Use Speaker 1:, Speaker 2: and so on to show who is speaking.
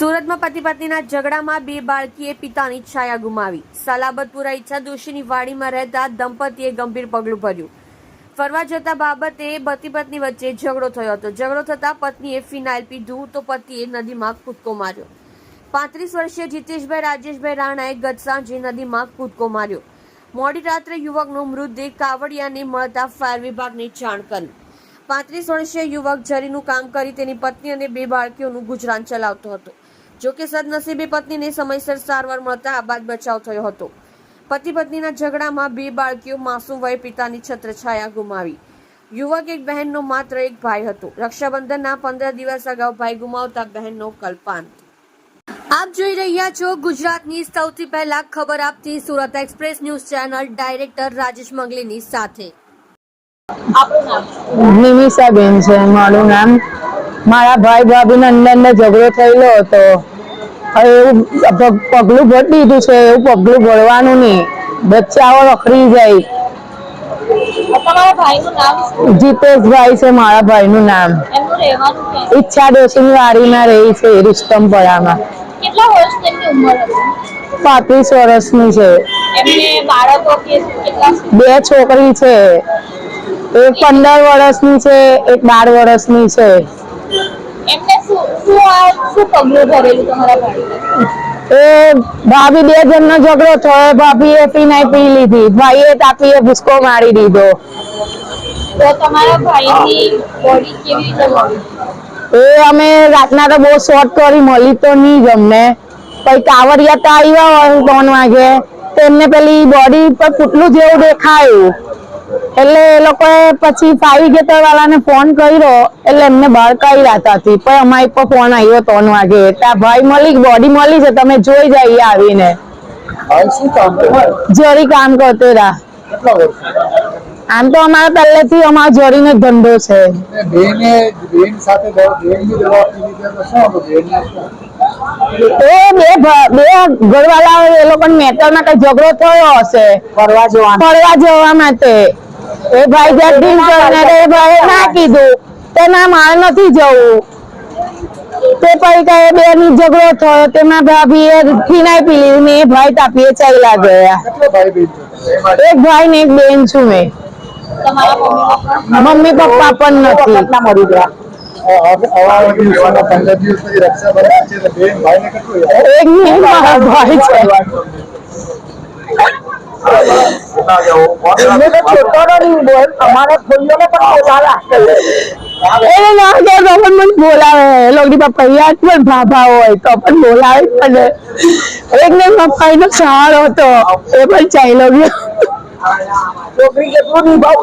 Speaker 1: સુરતમાં પતિ પત્નીના ઝઘડામાં બે બાળકીએ પિતાની છાયા ગુમાવી. સલાબતપુરા ઈચ્છા દોશીની વાડીમાં રહેતા દંપતીએ ગંભીર પગલું ભર્યું. ફરવા જતા બાબતે પતિ પત્ની વચ્ચે ઝઘડો થયો હતો. ઝઘડો થતા પત્નીએ ફિનાઇલ પીધું તો પતિએ નદીમાં કૂદકો માર્યો. પાંત્રીસ વર્ષીય જીતેશભાઈ, રાજેશભાઈ રાણાએ ગત સાંજે નદીમાં કૂદકો માર્યો. મોડી રાત્રે યુવકનો મૃતદેહ કાવડિયાને મળતા ફાયર વિભાગને જાણ કરી. પાંત્રીસ વર્ષીય યુવક ઝરીનું કામ કરી તેની પત્ની અને બે બાળકીઓનું ગુજરાન ચલાવતો હતો. જો કે સદનસીબે પત્નીને સમયસર સારવાર મળતા આબાદ બચાવ થયો હતો. પતિ પત્નીના ઝઘડામાં બે બાળકીઓ માસૂમ વયે પિતાની છત્રછાયા ગુમાવી. યુવક એક બહેનનો માત્ર એક ભાઈ હતો. રક્ષાબંધનના પંદર દિવસ અગાઉ ભાઈ ગુમાવતા બહેનનો કલ્પાંત. આપ જોઈ રહ્યા છો ગુજરાતની સૌથી પહેલા ખબર આપતી Surat express news channel director Rajesh મંગલીની સાથે.
Speaker 2: નિમિષાબેન છે મારું નામ. મારા ભાઈ ભાભીના અંદર અંદર ઝઘડો થયેલો હતો. એવું પગલું ભરી દીધું છે એવું પગલું ભરવાનું નહીં. બચ્ચાઓ રખડી જાય. જીતેશભાઈ છે મારા ભાઈ નું નામ.
Speaker 3: ઈચ્છા રહેવાનું
Speaker 2: ની વાડી માં રહી છે રિસ્તમપરામાં પાંત્રીસ વર્ષની છે? બે છોકરી છે. એક પંદર વર્ષની છે એક બાર વર્ષની છે.
Speaker 3: શું આ શું પગલું ભરેલું તમારા ભાઈને
Speaker 2: એ ભાભી બે જણનો ઝઘડો થયો ભાભીએ પીનાઈ પી લીધી ભાઈએ તાપીએ ભૂસકો મારી દીધો.
Speaker 3: તો તમારા ભાઈની બોડી કેવી રીતે
Speaker 2: એ અમે રાતના તો બહુ શોર્ટ કરી મળી તો નહીં જમને પછી કાવડિયા તો આવ્યા હોય ત્રણ વાગે. તો એમને પેલી બોડી પર પુટલું જેવું દેખાયું. એટલે એ લોકોએ પછી ફાઈવ ગેટર વાળાને ફોન કર્યો એટલે એમને બહાર કાઢી હતા હતી. પણ અમારી પર ફોન આવ્યો ત્રણ વાગે. એટલે ભાઈ મળી બોડી મળી છે તમે જોઈ જઈએ આવીને. જરી કામ કરતો
Speaker 4: રા
Speaker 2: આમ તો અમારે પહેલેથી અમારા જોડીનો ધંધો છે. એ બે બે ઘરવાળા એ લોકો મેટરમાં કઈ ઝઘડો થયો હશે? ફરવા જવા ફરવા જવા માટે. એ ભાઈ જગદીશ કરીને એ ભાઈ ના કીધું. તે ના મારે નથી જવું. તે પછી કઈ બે ની ઝઘડો થયો તેમાં ભાભી એ ફિનાઈ પી લીધી ને એ ભાઈ તાપીએ ચાલ્યા ગયા.
Speaker 4: ભાઈ છે
Speaker 2: એક ભાઈ ને એક બેન છું મેં.
Speaker 3: મમ્મી પપ્પા
Speaker 2: પણ નથી. મરી ગયા
Speaker 4: હવે આવા દિવસોના પંદર દિવસ પછી રક્ષાબંધન છે તો બેન ભાઈને કેટલું યાદ
Speaker 2: એક ની મારા ભાઈ છે એમને તો છોકરો નહીં બોલ અમારા ફોઈઓને પણ બોલાવે એને ના કે તો પણ મને બોલાવે. લોકોની પપ્પા યાદ પણ ભાભા હોય તો પણ બોલાવે મને. એક ને પપ્પા એનો સહારો હતો એ પણ ચાલ્યો ગયો. છોકરી કેટલું નિભાવ?